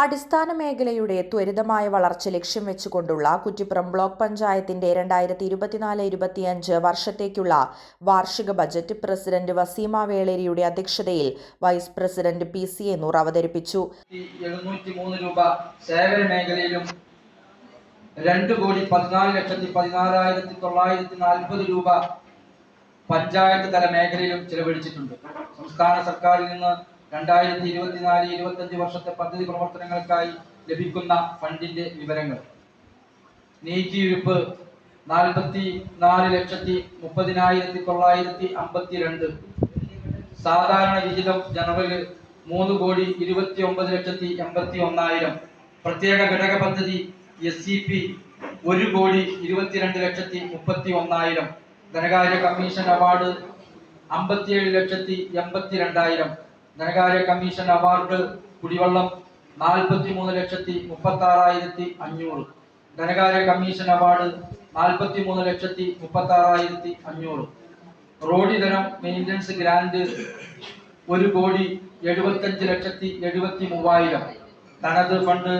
അടിസ്ഥാന മേഖലയുടെ ത്വരിതമായ വളർച്ച ലക്ഷ്യം വെച്ചുകൊണ്ടുള്ള കുറ്റിപ്പുറം ബ്ലോക്ക് പഞ്ചായത്തിന്റെ രണ്ടായിരത്തി ഇരുപത്തിനാല് ഇരുപത്തിയഞ്ച് വർഷത്തേക്കുള്ള വാർഷിക ബജറ്റ് പ്രസിഡന്റ് വസീമ വേളേരിയുടെ അധ്യക്ഷതയിൽ vice president P C Ennur അവതരിപ്പിച്ചു. രൂപ സേവന മേഖലയിലും രണ്ട് കോടി പതിനാല് ലക്ഷത്തി പതിനാലായിരത്തി തൊള്ളായിരത്തി നാൽപ്പത് രൂപ പഞ്ചായത്ത് തല മേഖലയിലും ചെലവഴിച്ചിട്ടുണ്ട്. സംസ്ഥാന സർക്കാരിൽ നിന്ന് രണ്ടായിരത്തി ഇരുപത്തിനാല് ഇരുപത്തഞ്ച് വർഷത്തെ പദ്ധതി പ്രവർത്തനങ്ങൾക്കായി ലഭിക്കുന്ന ഫണ്ടിന്റെ വിവരങ്ങൾ. നീക്കിയിരുപ്പ് നാൽപ്പത്തി നാല് ലക്ഷത്തി മുപ്പതിനായിരത്തി തൊള്ളായിരത്തി അമ്പത്തി രണ്ട് സാധാരണ വിഹിതം ജനറൽ മൂന്ന് കോടി ഇരുപത്തി ഒമ്പത് ലക്ഷത്തി എൺപത്തി ഒന്നായിരം പ്രത്യേക ഘടക പദ്ധതി എസ് സി പി ഒരു കോടി ഇരുപത്തിരണ്ട് ലക്ഷത്തി മുപ്പത്തി ഒന്നായിരം ധനകാര്യ കമ്മീഷൻ അവാർഡ് അമ്പത്തിയേഴ് ലക്ഷത്തി എൺപത്തി രണ്ടായിരം ധനകാര്യ കമ്മീഷൻ അവാർഡ് കുടിവെള്ളം നാൽപ്പത്തി മൂന്ന് ലക്ഷത്തി മുപ്പത്തി ആറായിരത്തി അഞ്ഞൂറ്. ധനകാര്യ കമ്മീഷൻ അവാർഡ് നാൽപ്പത്തി മൂന്ന് ലക്ഷത്തി മുപ്പത്തി ആറായിരത്തി അഞ്ഞൂറ്. റോഡ് ധനം മെയിന്റനൻസ് ഗ്രാൻഡ് ഒരു കോടി എഴുപത്തഞ്ച് ലക്ഷത്തി എഴുപത്തി മൂവായിരം തനത് ഫണ്ട്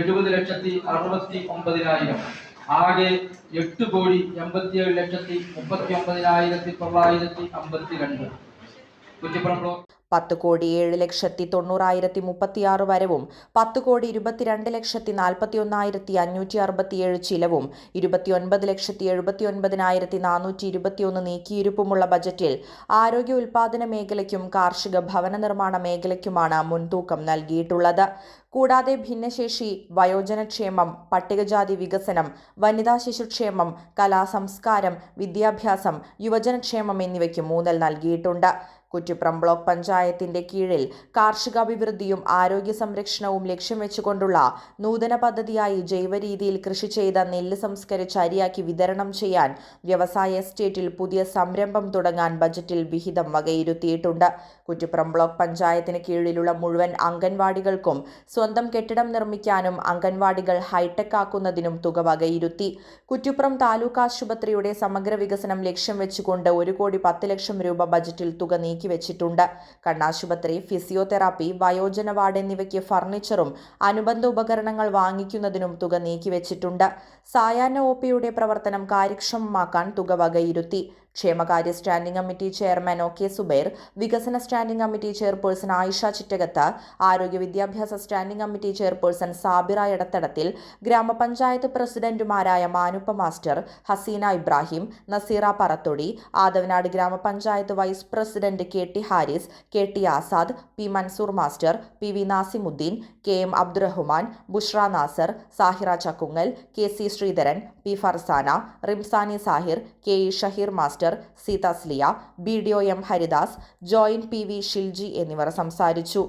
എഴുപത് ലക്ഷത്തി അറുപത്തി ഒമ്പതിനായിരം. ആകെ എട്ട് കോടി എൺപത്തിയേഴ് ലക്ഷത്തി മുപ്പത്തി ഒമ്പതിനായിരത്തി തൊള്ളായിരത്തി അമ്പത്തി രണ്ട് കുറ്റിപ്പുറം ബ്ലോക്ക്. പത്ത് കോടി ഏഴ് ലക്ഷത്തി തൊണ്ണൂറായിരത്തി മുപ്പത്തിയാറ് വരവും പത്ത് കോടി ഇരുപത്തിരണ്ട് ലക്ഷത്തി നാൽപ്പത്തി ഒന്നായിരത്തി അഞ്ഞൂറ്റി അറുപത്തിയേഴ് ചിലവും ഇരുപത്തിയൊൻപത് ലക്ഷത്തി എഴുപത്തി ഒൻപതിനായിരത്തി നാനൂറ്റി ഇരുപത്തിയൊന്ന് നീക്കിയിരുപ്പുമുള്ള ബജറ്റിൽ ആരോഗ്യ ഉൽപാദന മേഖലയ്ക്കും കാർഷിക ഭവന നിർമ്മാണ മേഖലയ്ക്കുമാണ് മുൻതൂക്കം നൽകിയിട്ടുള്ളത്. കൂടാതെ ഭിന്നശേഷി വയോജനക്ഷേമം പട്ടികജാതി വികസനം വനിതാ ശിശുക്ഷേമം കലാ സംസ്കാരം വിദ്യാഭ്യാസം യുവജനക്ഷേമം എന്നിവയ്ക്ക് മൂന്നൽ നൽകിയിട്ടുണ്ട്. കുറ്റിപ്പുറം ബ്ലോക്ക് പഞ്ചായത്തിന്റെ കീഴിൽ കാർഷികാഭിവൃദ്ധിയും ആരോഗ്യ സംരക്ഷണവും ലക്ഷ്യം വെച്ചുകൊണ്ടുള്ള നൂതന പദ്ധതിയായി ജൈവരീതിയിൽ കൃഷി ചെയ്ത നെല്ല് സംസ്കരിച്ച് അരിയാക്കി വിതരണം ചെയ്യാൻ വ്യവസായ എസ്റ്റേറ്റിൽ പുതിയ സംരംഭം തുടങ്ങാൻ ബജറ്റിൽ വിഹിതം വകയിരുത്തിയിട്ടുണ്ട്. കുറ്റിപ്പുറം ബ്ലോക്ക് പഞ്ചായത്തിന് കീഴിലുള്ള മുഴുവൻ അംഗൻവാടികൾക്കും കെട്ടിടം നിർമ്മിക്കാനും അംഗൻവാടികൾ ഹൈടെക് ആക്കുന്നതിനും തുക വകയിരുത്തി. കുറ്റിപ്പുറം താലൂക്ക് ആശുപത്രിയുടെ സമഗ്ര വികസനം ലക്ഷ്യം വെച്ചുകൊണ്ട് ഒരു കോടി പത്ത് ലക്ഷം രൂപ ബജറ്റിൽ തുക നീക്കിവെച്ചിട്ടുണ്ട് കണ്ണാശുപത്രി ഫിസിയോതെറാപ്പി വയോജന വാർഡ് എന്നിവയ്ക്ക് ഫർണിച്ചറും അനുബന്ധ ഉപകരണങ്ങൾ വാങ്ങിക്കുന്നതിനും തുക നീക്കിവെച്ചിട്ടുണ്ട് സായാഹ്ന ഒ പിയുടെ പ്രവർത്തനം കാര്യക്ഷമമാക്കാൻ തുക വകയിരുത്തി. ക്ഷേമകാര്യ standing committee chairman O K Zubair വികസന standing committee chairperson Ayisha Chittakath ആരോഗ്യ വിദ്യാഭ്യാസ standing committee chairperson Sabira Edathadathil ഗ്രാമപഞ്ചായത്ത് പ്രസിഡന്റുമാരായ മാനുപ്പ മാസ്റ്റർ ഹസീന ഇബ്രാഹിം നസീറ പറത്തൊടി ആദവനാട് ഗ്രാമപഞ്ചായത്ത് vice president K T Haris K T Azad P Mansoor master P V Nasimuddin K M Abdurahman Bushra Nasar Sahira Chakkungal K C Sreedharan P Farsana Rimsani Sahir K E Shaheer master C Thasliya B D O M Haridas joint P V Shilji എന്നിവർ സംസാരിച്ചു.